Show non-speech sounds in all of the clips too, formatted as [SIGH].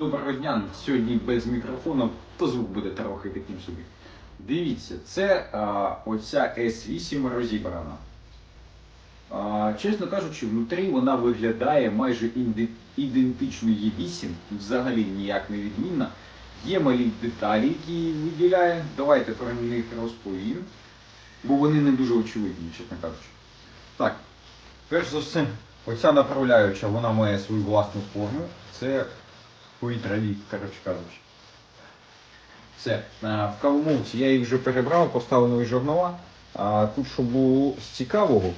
Доброго дня. Сьогодні без мікрофону, то звук буде трохи таким собі. Дивіться, це а, оця S8 розібрана. А, чесно кажучи, внутрі вона виглядає майже ідентично Є8, взагалі ніяк не відмінна. Є малі деталі, які її виділяє. Давайте про них розповім. Бо вони не дуже очевидні, чесно кажучи. Так, перш за все, оця направляюча, вона має свою власну форму. Це повітряві, коротше кажучи. Все. В кавомовці я їх вже перебрав, поставив нові журнала. А тут, що було з цікавого,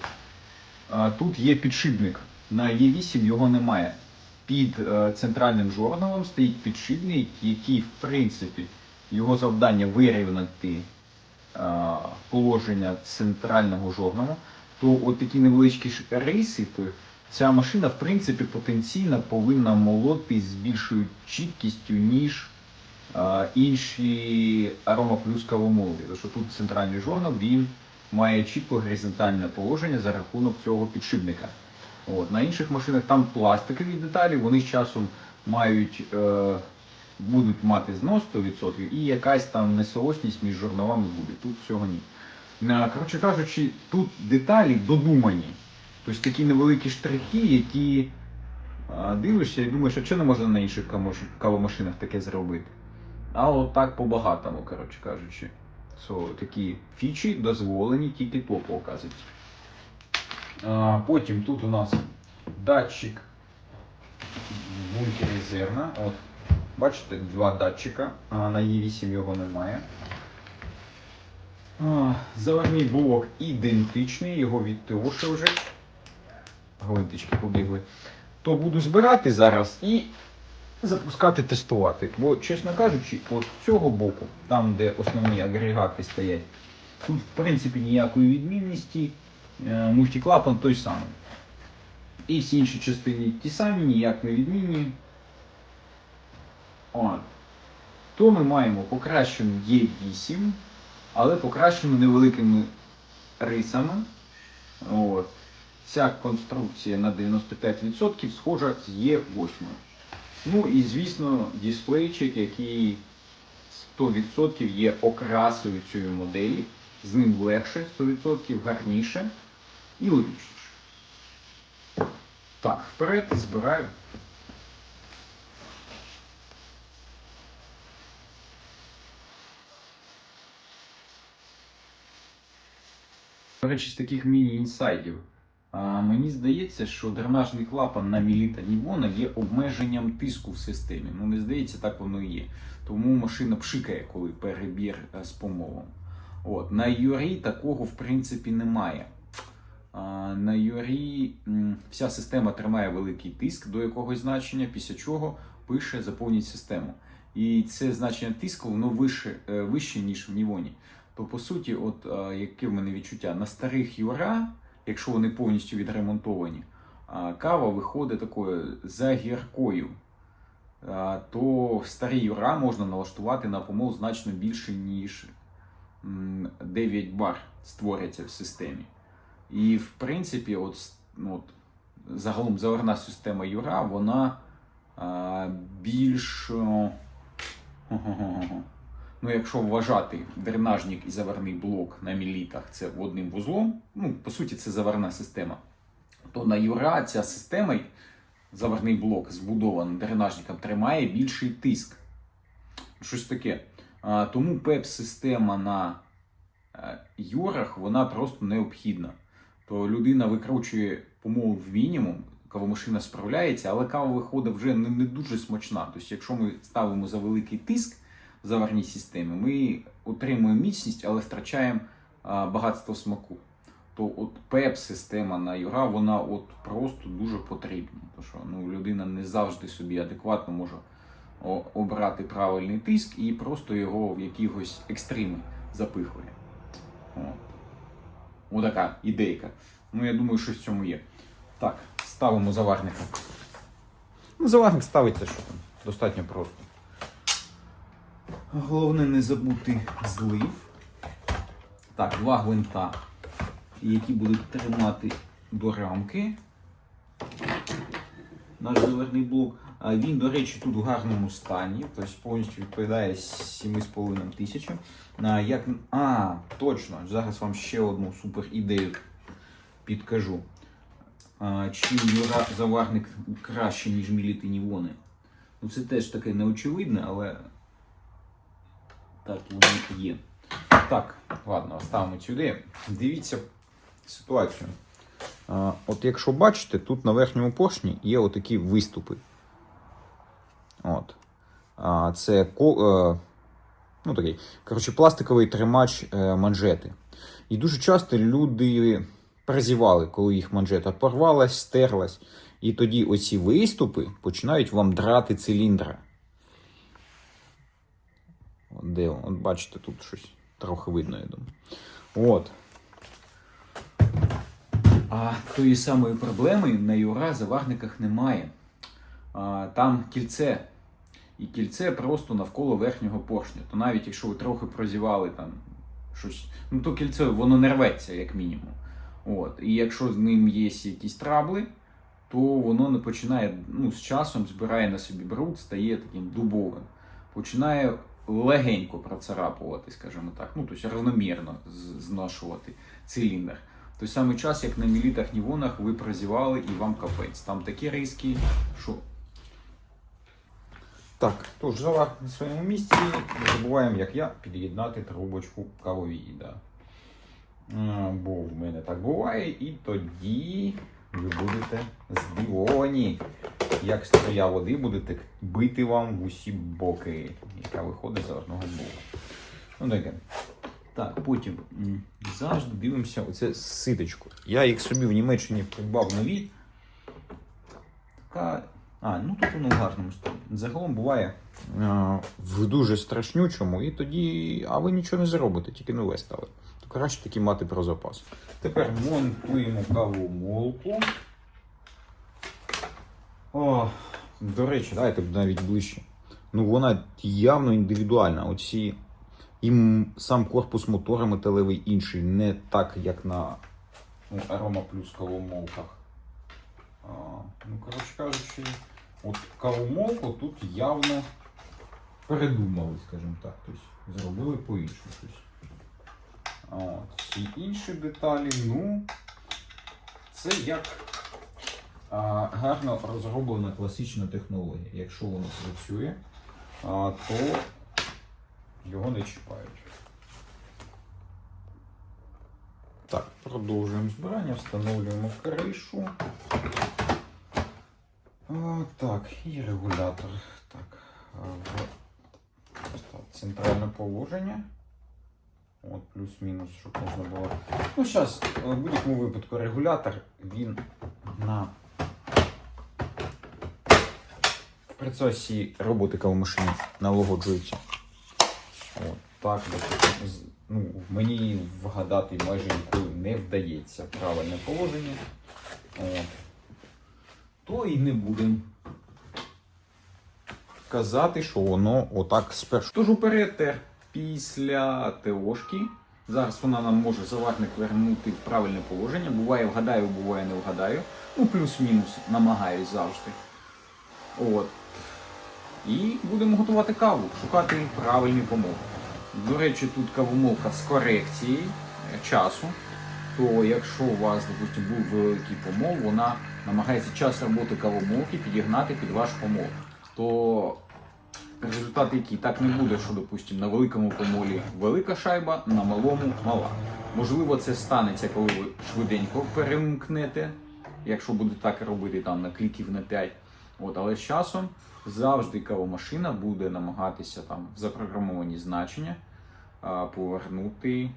тут є підшипник. На Е8 його немає. Під е, центральним журналом стоїть підшипник, який, в принципі, його завдання вирівняти е, положення центрального журнала, то от такі невеличкі риси, ця машина, в принципі, потенційно повинна молоти з більшою чіткістю, ніж е, інші Aroma Plus. Тому що тут центральний журнал, він має чітко горизонтальне положення за рахунок цього підшипника. От. На інших машинах там пластикові деталі, вони з часом мають, е, будуть мати знос 100% і якась там несоосність між журналами буде. Тут цього ні. Коротше кажучи, тут деталі додумані. Тобто такі невеликі штрихи, які дивишся і думаєш, а чого не можна на інших кавомашинах таке зробити? А от так по-багатому, коротше кажучи. So, такі фічі дозволені тільки то показують. Потім тут у нас датчик мультирезервна. От. Бачите, два датчика, а на Е8 його немає. Заварний блок ідентичний, його відтоше вже. Гвинтички побігли. То буду збирати зараз і запускати тестувати. Бо, чесно кажучи, от цього боку, там, де основні агрегати стоять, тут в принципі ніякої відмінності. Е, Мультиклапан той самий. І всі інші частини ті самі, ніяк не відмінні. От. То ми маємо покращену Е8, але покращену невеликими рисами. От. Ця конструкція на 95% схожа з Е8. Ну і звісно, дисплейчик, який 100% є окрасою цієї моделі. З ним легше 100%, гарніше і логічніше. Так, вперед збираю. До речі, з таких міні-інсайдів. Мені здається, що дренажний клапан на міліта Нівона є обмеженням тиску в системі. Ну, не здається, так воно і є. Тому машина пшикає, коли перебір е, з помолом. От. На Юрі такого в принципі немає. На Юрі вся система тримає великий тиск до якогось значення, після чого пише заповніть систему. І це значення тиску воно вище, е, вище ніж в Нівоні. То по суті, от е, яке в мене відчуття, на старих Юра, якщо вони повністю відремонтовані, кава виходить такою загіркою. А, То старі Юра можна налаштувати на помол значно більше, ніж 9 бар створяться в системі. І в принципі, от, ну, от, загалом заварна система Юра, вона більш. [LAUGHS] Ну, якщо вважати дренажник і заварний блок на мілітах це одним вузлом, ну, по суті, це заварна система, то на Юра ця система, заварний блок збудований дренажником, тримає більший тиск. Щось таке. А, тому ПЕП-система на е, Юрах вона просто необхідна. То людина викручує помол в мінімум, кавомашина справляється, але кава виходить вже не, не дуже смачна. Тобто, якщо ми ставимо за великий тиск в заварній системі, ми отримуємо міцність, але втрачаємо багатство смаку. То от ПЕП-система на Юра, вона от просто дуже потрібна. Тому що ну, людина не завжди собі адекватно може обрати правильний тиск і просто його в якихось екстрими запихує. От. Отака ідейка. Ну, я думаю, що в цьому є. Так, ставимо заварника. Ну, заварник ставиться, що там. Достатньо просто. Головне не забути злив. Так, два гвинта, які будуть тримати до рамки. Наш заварний блок. Він, до речі, тут у гарному стані, тобто повністю відповідає 7,5 тисячам. Як... а, точно, зараз вам ще одну супер ідею підкажу. А, чи Юра заварник краще, ніж міліти Нівони? Ну, це теж таке неочевидне, але так воно є. Так, ладно, оставимо цю ідею. Дивіться ситуацію. От якщо бачите, тут на верхньому поршні є отакі виступи. От. Це е, ну, такий, коротше, пластиковий тримач е, манжети. І дуже часто люди перезівали, коли їх манжета порвалась, стерлась. І тоді оці виступи починають вам драти циліндра. Де, от бачите, тут щось трохи видно, я думаю. От. А тої самої проблеми на Юра заварниках немає. А, там кільце. І кільце просто навколо верхнього поршня. То навіть якщо ви трохи прозівали там щось, ну то кільце воно не рветься, як мінімум. От. І якщо з ним є якісь трабли, то воно не починає ну, з часом збирає на собі бруд, стає таким дубовим. Починає легенько процарапувати, скажімо так, ну тобто рівномірно зношувати циліндр. В той самий час, як на мілітах нівонах, ви прозівали і вам капець. Там такі риски, що. Так, тож завар на своєму місці. Не забуваємо, як я, під'єднати трубочку кавовії. Да. Бо в мене так буває, і тоді ви будете здивовані, як струя води буде бити вам в усі боки, яка виходить за одного боку. Ну таке. Так, потім завжди дивимося оце ситочку. Я їх собі в Німеччині придбав нові. Така. А, ну тут воно в гарному стані. Загалом буває а, в дуже страшнючому, і тоді. А ви нічого не заробите, тільки нове ставите. То краще таки мати про запас. Тепер монтуємо каву молку. О, до речі, давайте навіть ближче. Ну вона явно індивідуальна. Оці і сам корпус мотора металевий інший, не так, як на ну, Арома плюс кавомолках. А, ну, коротше кажучи, от кавомолку тут явно передумали, скажімо так. Тобто зробили по-іншому всі інші деталі, ну, це як гарно розроблена класична технологія. Якщо воно працює, то його не чіпають. Так, продовжуємо збирання, встановлюємо кришу. Так, і регулятор. Так, центральне положення. От, плюс-мінус, щоб можна було. Ну, зараз, в будь-якому випадку, регулятор він на в процесі роботи кавомашини налагоджується. От, так, ну, мені вгадати майже ніколи не вдається правильне положення. От. То і не будемо казати, що воно отак спершу. Тож уперед після ТОшки. Зараз вона нам може заварник вернути в правильне положення. Буває вгадаю, буває не вгадаю. Ну, плюс-мінус намагаюсь завжди. От. І будемо готувати каву, шукати правильні помилки. До речі, тут кавомолка з корекцією е, часу. То якщо у вас, допустим, був великий помол, вона намагається час роботи кавомолки підігнати під ваш помол. То результат який так не буде, що, допустим, на великому помолі велика шайба, на малому мала. Можливо, це станеться, коли ви швиденько перемкнете, якщо будете так робити там на кліків на 5. От, але з часом завжди кавомашина буде намагатися там в запрограмовані значення а, повернути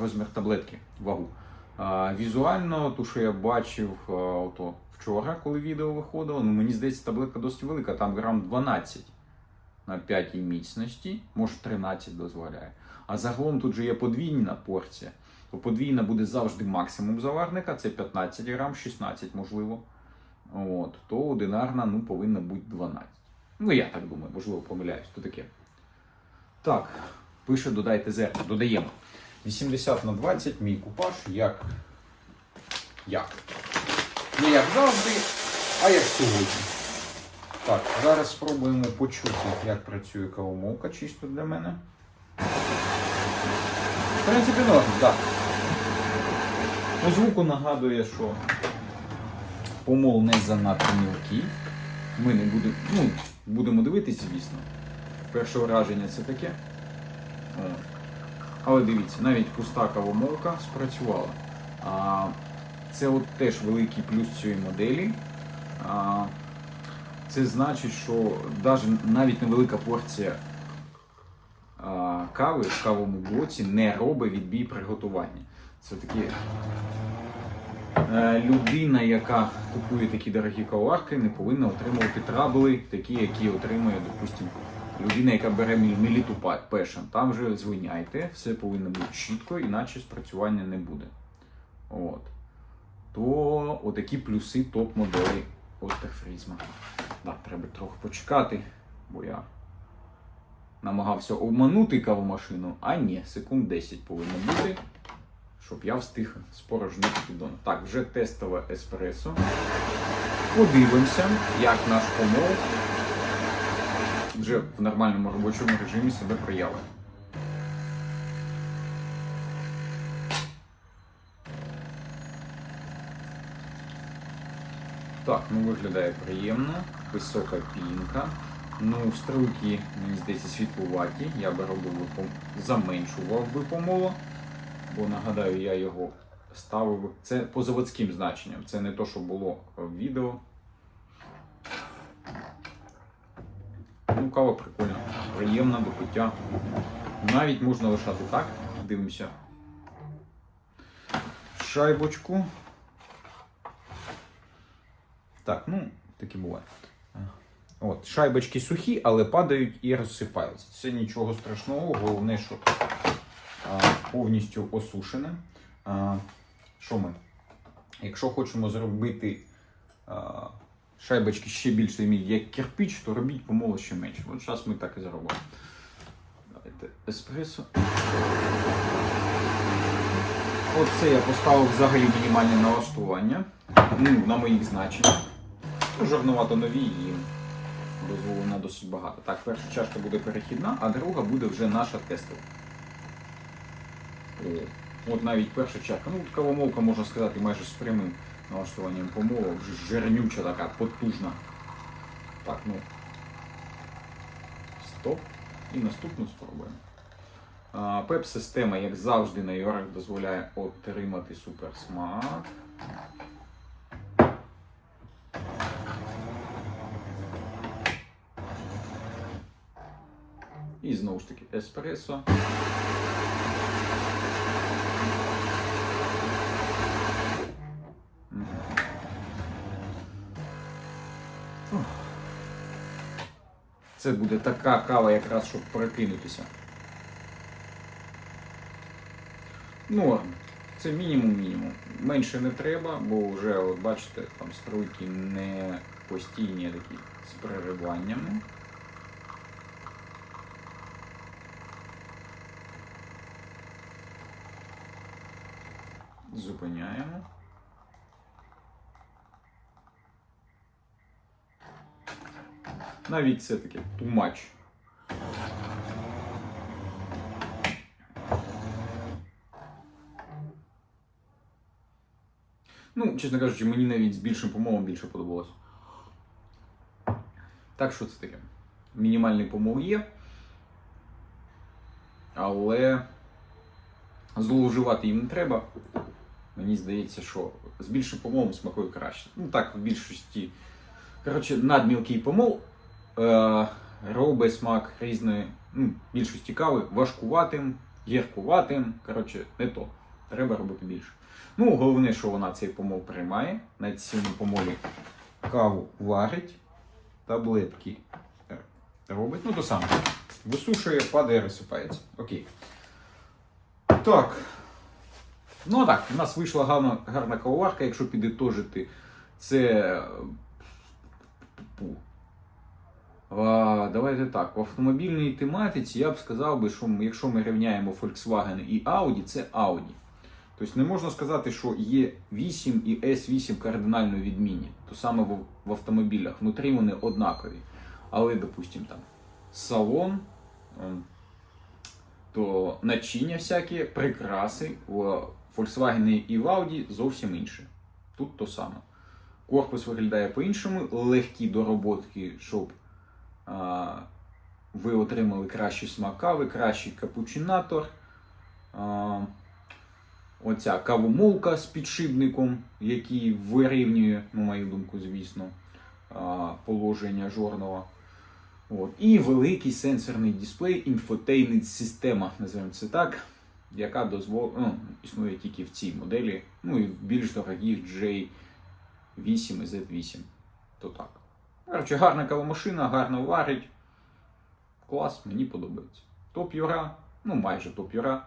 розмір таблетки, вагу. А, візуально, то, що я бачив а, ото вчора, коли відео виходило, ну мені здається, таблетка досить велика, там грам 12 на 5 міцності, може 13 дозволяє. А загалом тут же є подвійна порція. То подвійна буде завжди максимум заварника, це 15 грам, 16 можливо. От, то одинарна ну, повинна бути 12. Ну, я так думаю, можливо, помиляюсь, то таке. Так, пише додайте зерно, додаємо. 80 на 20, мій купаж, як. Як? Не як завжди, а як сьогодні. Так, зараз спробуємо почути, як працює кавомолка чисто для мене. В принципі, норм, так. По звуку нагадує, що помол не занадто мілкий. Ми не будемо, ну, будемо дивитися, звісно. Перше враження це таке. О. Але дивіться, навіть пуста кавомолка спрацювала. А, це от теж великий плюс цієї моделі. А, це значить, що навіть невелика порція а, кави в кавовому блоці не робить відбій приготування. Це такі людина, яка купує такі дорогі кавоварки, не повинна отримувати трабли, такі, які отримує, допустимо, людина, яка бере мі- міліту пешен. Там вже звиняйте, все повинно бути чітко, іначе спрацювання не буде. От. То отакі плюси топ-моделі Остерфрізма. Да, треба трохи почекати, бо я намагався обманути кавомашину, а ні, секунд 10 повинно бути, щоб я встиг спорожнити піддон. Так, вже тестове еспресо. Подивимося, як наш помол вже в нормальному робочому режимі себе проявить. Так, ну виглядає приємно, висока пінка. Ну, стрілки, мені здається, світлуваті. Я би робив би заменшував би помоло, бо нагадаю, я його ставив. Це по заводським значенням, це не то, що було в відео. Ну, кава прикольна, приємна до пиття. Навіть можна лишати так. Дивимося. Шайбочку. Так, ну, таке буває. От, шайбочки сухі, але падають і розсипаються. Це нічого страшного, головне, що повністю осушене. Що ми? Якщо хочемо зробити шайбочки ще більш заміть, як кирпич, то робіть помоло ще менше. От зараз ми так і зробимо. Давайте еспресо. Оце я поставив взагалі мінімальне налаштування. Ну, на моїх значеннях. Ну, Жорнувато нові і дозволено досить багато. Так, перша чашка буде перехідна, а друга буде вже наша тестова. От навіть перша чашка. Ну, кавомолка, можна сказати, майже з прямим налаштуванням помолу, вже жирнюча така, потужна. Так, ну. Стоп. І наступну спробуємо. Пеп-система, як завжди, на Йорах дозволяє отримати суперсмак. І знову ж таки еспресо. Це буде така кава, якраз щоб перекинутися. Ну, це мінімум-мінімум. Менше не треба, бо вже, от бачите, там струйки не постійні, такі з перериваннями. Зупиняємо. Навіть too much. Ну, чесно кажучи, мені навіть з більшим помолом більше подобалось. Так, що це таке? Мінімальний помол є. Але зловживати їм не треба. Мені здається, що з більшим помолом смакує краще. Ну так, в більшості. Коротше, надмілкий помол е- робить смак різної, ну, більшості кави важкуватим, гіркуватим. Коротше, не то. Треба робити більше. Ну, головне, що вона цей помол приймає. На цьому помолі каву варить, таблетки е, робить. Ну, то саме. Висушує, падає, розсипається. Окей. Так. Ну так, у нас вийшла гарна, гарна кавоварка, якщо підітожити, це. Давайте так, в автомобільній тематиці я б сказав би, що якщо ми рівняємо Volkswagen і Audi, це Audi. Тобто не можна сказати, що є 8 і S8 кардинально відмінні. То саме в, автомобілях. Внутрі вони однакові. Але, допустимо, там салон, ем, то начиння всякі, прикраси в Volkswagen і в Audi зовсім інше. Тут то саме. Корпус виглядає по-іншому, легкі дороботки, щоб ви отримали кращий смак кави, кращий капучинатор. Оця кавомолка з підшипником, який вирівнює, на мою думку, звісно, положення жорного. От. І великий сенсорний дисплей, інфотеймент система, називаємо це так, яка дозвол... ну, існує тільки в цій моделі, ну і в більш дорогих J8 і Z8. То так. Коротше, гарна кавомашина, гарно варить. Клас, мені подобається. Топ Юра, ну майже топ Юра.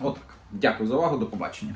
Отак. Дякую за увагу, до побачення.